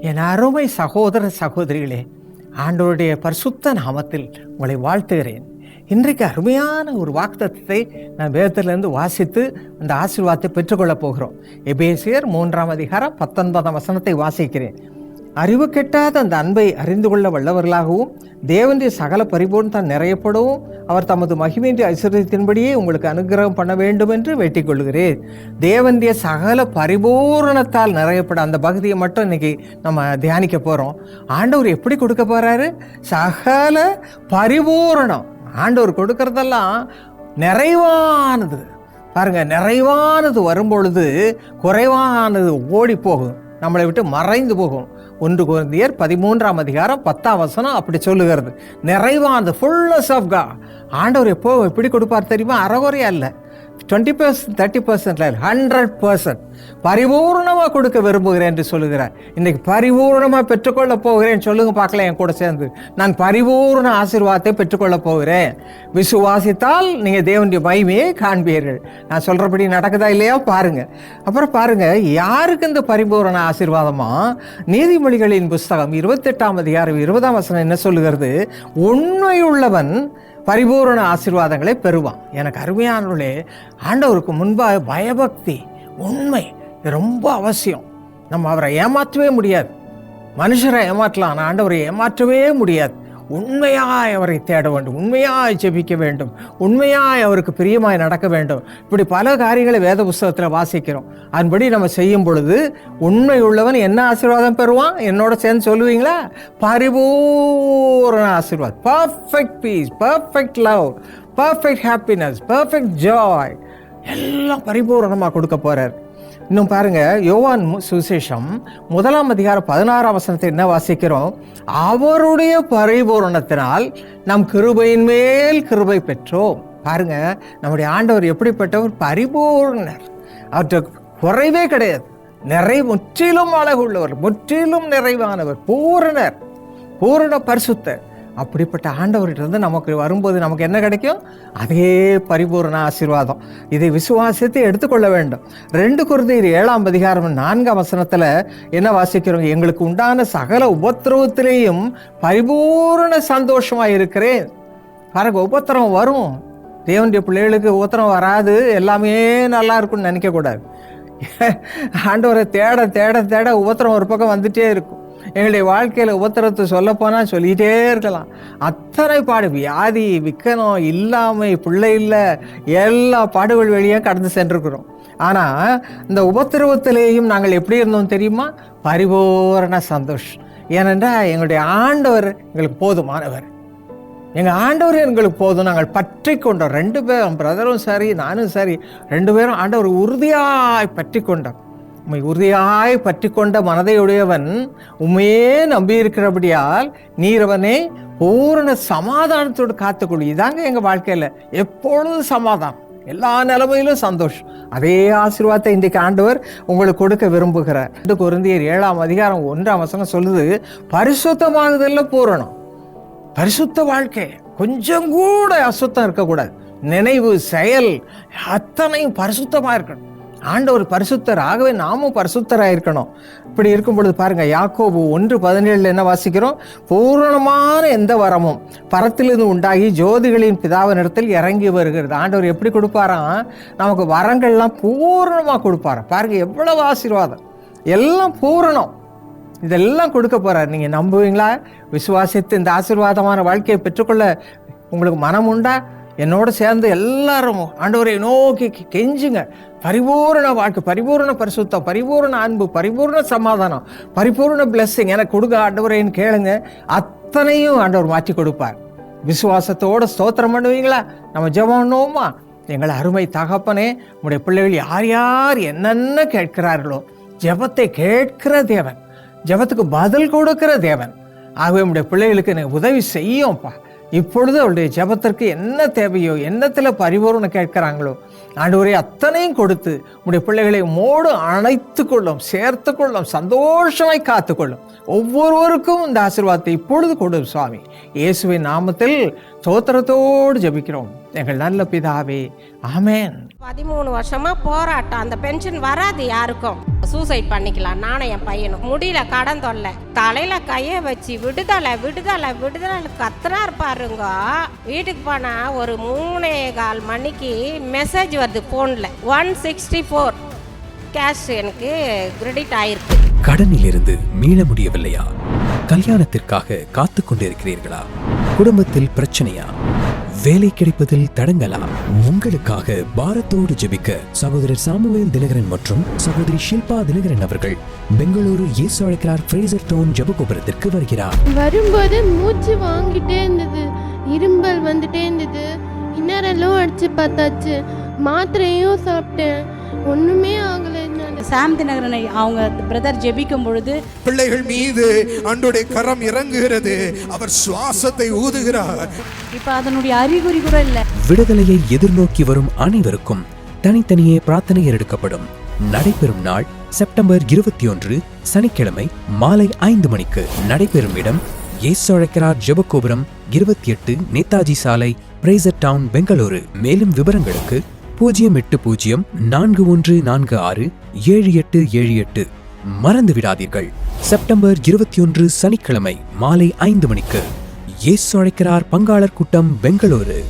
என் அருமை சகோதர சகோதரிகளே ஆண்டோருடைய பரிசுத்த நாமத்தில் உங்களை வாழ்த்துகிறேன். இன்றைக்கு அருமையான ஒரு வாக்குத்தத்தை நான் வேதத்திலிருந்து வாசித்து அந்த ஆசீர்வாதத்தை பெற்றுக்கொள்ளப் போகிறோம். எபேசியர் மூன்றாம் அதிகாரம் பத்தொன்பதாம் வசனத்தை வாசிக்கிறேன். அறிவு கெட்டாத அந்த அன்பை அறிந்து கொள்ள வல்லவர்களாகவும் தேவனுடைய சகல பரிபூர்ணத்தால் நிறையப்படவும் அவர் தமது மகிமையின்றி ஐஸ்வர்யத்தின்படியே உங்களுக்கு அனுகிரகம் பண்ண வேண்டும் என்று வேட்டிக் கொள்கிறேன் தேவனுடைய சகல பரிபூரணத்தால் நிறையப்பட அந்த பகுதியை மட்டும் இன்னைக்கு நம்ம தியானிக்க போகிறோம் ஆண்டவர் எப்படி கொடுக்க போகிறாரு சகல பரிபூரணம். ஆண்டவர் கொடுக்கறதெல்லாம் நிறைவானது. பாருங்க நிறைவானது வரும்பொழுது குறைவானது ஓடி போகும் நம்மளை விட்டு மறைந்து போகும். ஒன்று குழந்தையர் பதிமூன்றாம் அதிகாரம் பத்தாம் வசனம் அப்படி சொல்லுகிறது. நிறைவானது ஃபுல்லஸ் ஆஃப் கா ஆண்டவர் எப்போ எப்படி கொடுப்பார் தெரியுமா? அறகுறையா இல்லை டுவெண்ட்டி பர்சன்ட் தேர்ட்டி பர்சன்ட்ல ஹண்ட்ரட் பர்சன்ட் பரிபூர்ணமாக கொடுக்க விரும்புகிறேன் என்று சொல்லுகிறார். இன்னைக்கு பரிபூர்ணமாக பெற்றுக்கொள்ள போகிறேன். சொல்லுங்க பார்க்கலாம் என் கூட சேர்ந்து. நான் பரிபூர்ண ஆசீர்வாதத்தை பெற்றுக்கொள்ள போகிறேன். விசுவாசித்தால் நீங்கள் தேவனுடைய மகிமையை காண்பீர்கள். நான் சொல்கிறபடி நடக்குதா இல்லையா? பாருங்க. அப்புறம் பாருங்க யாருக்கு இந்த பரிபூரண ஆசீர்வாதமா? நீதிமொழிகளின் புஸ்தகம் இருபத்தெட்டாம் அதிகாரம் இருபதாம் வசனம் என்ன சொல்லுகிறது? உண்மையுள்ளவன் பரிபூரண ஆசீர்வாதங்களை பெறுவான். எனக்கு அருமையானவர்களே ஆண்டவருக்கு முன்பாக பயபக்தி உண்மை ரொம்ப அவசியம். நம்ம அவரை ஏமாற்றவே முடியாது. மனுஷரை ஏமாற்றலாம் ஆனால் ஆண்டவரை ஏமாற்றவே முடியாது. உண்மையாய் அவரை தேட வேண்டும் உண்மையாய் ஜெபிக்க வேண்டும் உண்மையாய் அவருக்கு பிரியமாய் நடக்க வேண்டும். இப்படி பல காரியங்களை வேத புஸ்தகத்தில் வாசிக்கிறோம். அதன்படி நம்ம செய்யும் பொழுது உண்மை உள்ளவன் என்ன ஆசீர்வாதம் பெறுவான்? என்னோட சேர்ந்து சொல்லுவீங்களா? பரிபூர்ண ஆசீர்வாதம் perfect peace perfect love perfect happiness perfect joy எல்லாம் பரிபூரணமாக கொடுக்க போகிறார் இன்னும் பாருங்க யோவான் சுசேஷம் முதலாம் அதிகாரம் பதினாறாம் வசனத்தை என்ன வாசிக்கிறோம்? அவருடைய பரிபூரணத்தினால் நம் கிருபையின் மேல் கிருபை பெற்றோம். பாருங்க நம்முடைய ஆண்டவர் எப்படிப்பட்டவர்? பரிபூர்ணர். அவற்றை குறைவே கிடையாது. நிறை முற்றிலும் அழகுள்ளவர் முற்றிலும் நிறைவானவர் பூரணர் பூரண பரிசுத்தர். அப்படிப்பட்ட ஆண்டவர்கிட்ட நமக்கு வரும்போது நமக்கு என்ன கிடைக்கும்? அதே பரிபூரண ஆசீர்வாதம். இதை விசுவாசத்தை எடுத்துக்கொள்ள வேண்டும். ரெண்டு குருதையர் ஏழாம் அதிகாரம் நான்காம் வசனத்தில் என்ன வாசிக்கிறோம்? எங்களுக்கு உண்டான சகல உபத்திரவத்திலேயும் பரிபூரண சந்தோஷமாக இருக்கிறேன். பாருங்க உபத்திரம் வரும். தேவனுடைய பிள்ளைகளுக்கு உபத்திரம் வராது. எல்லாமே நல்லா இருக்கும்னு நினைக்கக்கூடாது. ஆண்டவரை தேட தேட தேட உபத்திரம் ஒரு பக்கம் வந்துட்டே இருக்கும். எங்களுடைய வாழ்க்கையில் உபத்திரத்தை சொல்லப்போனால் சொல்லிகிட்டே இருக்கலாம். அத்தனை பாடு வியாதி விக்கனம் இல்லாமை பிள்ளை இல்லை எல்லா பாடுகள் வழியாக கடந்து சென்றிருக்கிறோம். ஆனால் இந்த உபத்திரவத்திலேயும் நாங்கள் எப்படி இருந்தோம் தெரியுமா? பரிபூரண சந்தோஷம் ஏனென்றால் எங்களுடைய ஆண்டவர் எங்களுக்கு போதுமானவர். எங்கள் ஆண்டவர் எங்களுக்கு போதும். நாங்கள் பற்றி கொண்டோம். ரெண்டு பேரும் பிரதரும் சரி நானும் சரி ரெண்டு பேரும் ஆண்டவர் உறுதியாய் பற்றி கொண்டோம். உம்மை உறுதியாய் பற்றி கொண்ட மனதையுடையவன் உண்மையே நம்பியிருக்கிறபடியால் நீரவனே பூரண சமாதானத்தோடு காத்துக்கொள்ளு இதாங்க எங்கள் வாழ்க்கையில் எப்பொழுதும் சமாதானம். எல்லா நிலைமையிலும் சந்தோஷம். அதே ஆசீர்வாதத்தை இன்றைக்கு ஆண்டவர் உங்களுக்கு கொடுக்க விரும்புகிறார். ரெண்டு குருந்தியர் ஏழாம் அதிகாரம் ஒன்றாம் வசனம் சொல்லுது பரிசுத்தமாகுதல்ல பூரணம். பரிசுத்த வாழ்க்கை. கொஞ்சம் கூட அசுத்தம் இருக்கக்கூடாது. நினைவு செயல் அத்தனையும் பரிசுத்தமாக இருக்கணும். ஆண்டவர் பரிசுத்தர் ஆகவே நாமும் பரிசுத்தராக இருக்கணும் இப்படி இருக்கும் பொழுது பாருங்க யாக்கோபு ஒன்று பதினேழில் என்ன வாசிக்கிறோம்? பூரணமான எந்த வரமும் பரத்திலிருந்து உண்டாகி ஜோதிகளின் பிதாவினிடத்தில் இறங்கி வருகிறது. ஆண்டவர் எப்படி கொடுப்பாராம் நமக்கு வரங்கள்லாம் பூரணமாக கொடுப்பாராம் பாருங்க எவ்வளவு ஆசீர்வாதம். எல்லாம் பூரணம். இதெல்லாம் கொடுக்க போறார். நீங்கள் நம்புவீங்களா? விசுவாசித்து இந்த ஆசீர்வாதமான வாழ்க்கையை பெற்றுக்கொள்ள உங்களுக்கு மனம் உண்டா என்னோட சேர்ந்து எல்லாரும் ஆண்டவரை நோக்கி கெஞ்சுங்க. பரிபூரண வாழ்க்கை பரிபூரண பரிசுத்தம் பரிபூரண அன்பு பரிபூரண சமாதானம் பரிபூர்ண பிளஸ்ஸிங் எனக்கு கொடுங்க ஆண்டவரேன்னு கேளுங்க. அத்தனையும் ஆண்டவர் மாற்றி கொடுப்பார். விசுவாசத்தோட ஸ்தோத்திரம் பண்ணுவீங்களா? நம்ம ஜெபம் பண்ணுவோமா? எங்கள் அருமை தகப்பனே உடைய பிள்ளைகள் யார் யார் என்னென்ன கேட்கிறார்களோ ஜெபத்தை கேட்கிற தேவன் ஜெபத்துக்கு பதில் கொடுக்கிற தேவன். ஆகவே உடைய பிள்ளைகளுக்கு எனக்கு உதவி செய்யும்ப்பா இப்பொழுது அவளுடைய ஜெபத்திற்கு என்ன தேவையோ என்னத்தில் பரிபூரணம் கேட்கிறாங்களோ ஆண்டவரே அத்தனையும் கொடுத்து உடைய பிள்ளைகளை மோடு அணைத்து கொள்ளும் சேர்த்து கொள்ளும் சந்தோஷமாய் காத்துக்கொள்ளும் ஒவ்வொருவருக்கும் இந்த ஆசீர்வாதத்தை இப்பொழுது கொடும் சுவாமி. இயேசுவின் நாமத்தில் சோத்திரத்தோடு ஜெபிக்கிறோம். எங்கள் நல்ல பிதாவே ஆமேன். பதிமூணு வருஷமா போராட்டம். அந்த பென்ஷன் வராது யாருக்கும். சூசைட் பண்ணிக்கலாம். நானும் என் பையனும். முடியல கடன் தொல்லை. தலையில கைய வச்சு விடுதலை விடுதலை விடுதலை கத்துறாரு பாருங்க. வீட்டுக்கு போனா ஒரு மூணே கால் மணிக்கு மெசேஜ் வருது போன்ல ஒன் சிக்ஸ்டி ஃபோர் கேஷ் எனக்கு கிரெடிட் ஆயிருக்கு. கடனிலிருந்து மீள முடியவில்லையா? கல்யாணத்திற்காக காத்து கொண்டிருக்கிறீர்களா? குடும்பத்தில் பிரச்சனையா? வேலை கிடைப்பதில் தடங்கலாம். உங்களுக்காக பாரத்தோடு ஜெபிக்க சகோதரர் சாமுவேல் தினகரன் மற்றும் சகோதரி ஷில்பா தினகரன் அவர்கள் பெங்களூரு இயேசு அழைக்கிறார் ஃப்ரேசர் டோன் ஜெபகோபுரத்திற்கு வருகிறார். வரும்போது மூச்சு வாங்கிட்டே இருந்தது. இரும்பல் வந்துட்டே இருந்தது. இன்னரெல்லாம் அடிச்சு பார்த்தாச்சு. மாத்திரையும் சாப்பிட்டேன். ஒண்ணுமே ஆகலை. சாம் தினகரனை அவங்க பிரதர் ஜெபிக்கும் பொழுது பிள்ளைகள் மீது அன்றுடைய கரம் இறங்குகிறது. அவர் சுவாசத்தை ஊதுகிறார். இப்போ அதனுடைய அறிகுறி கூட இல்லை. விடுதலையை எதிர்நோக்கி வரும் அனைவருக்கும் தனித்தனியே பிரார்த்தனை எடுக்கப்படும். நடைபெறும் நாள் செப்டம்பர் இருபத்தி ஒன்று சனிக்கிழமை மாலை ஐந்து மணிக்கு நடைபெறும் இடம் இயேசு அழைக்கிறார் ஜெபகோபுரம் இருபத்தி எட்டு நேதாஜி சாலை பிரேசர் டவுன் பெங்களூரு. மேலும் விவரங்களுக்கு பூஜ்ஜியம் எட்டு பூஜ்ஜியம் நான்கு ஒன்று நான்கு ஆறு ஏழு எட்டு ஏழு எட்டு. மறந்து விடாதீர்கள். செப்டம்பர் இருபத்தி ஒன்று சனிக்கிழமை மாலை ஐந்து மணிக்கு இயேசு அழைக்கிறார் பங்காளர் கூட்டம் பெங்களூரு.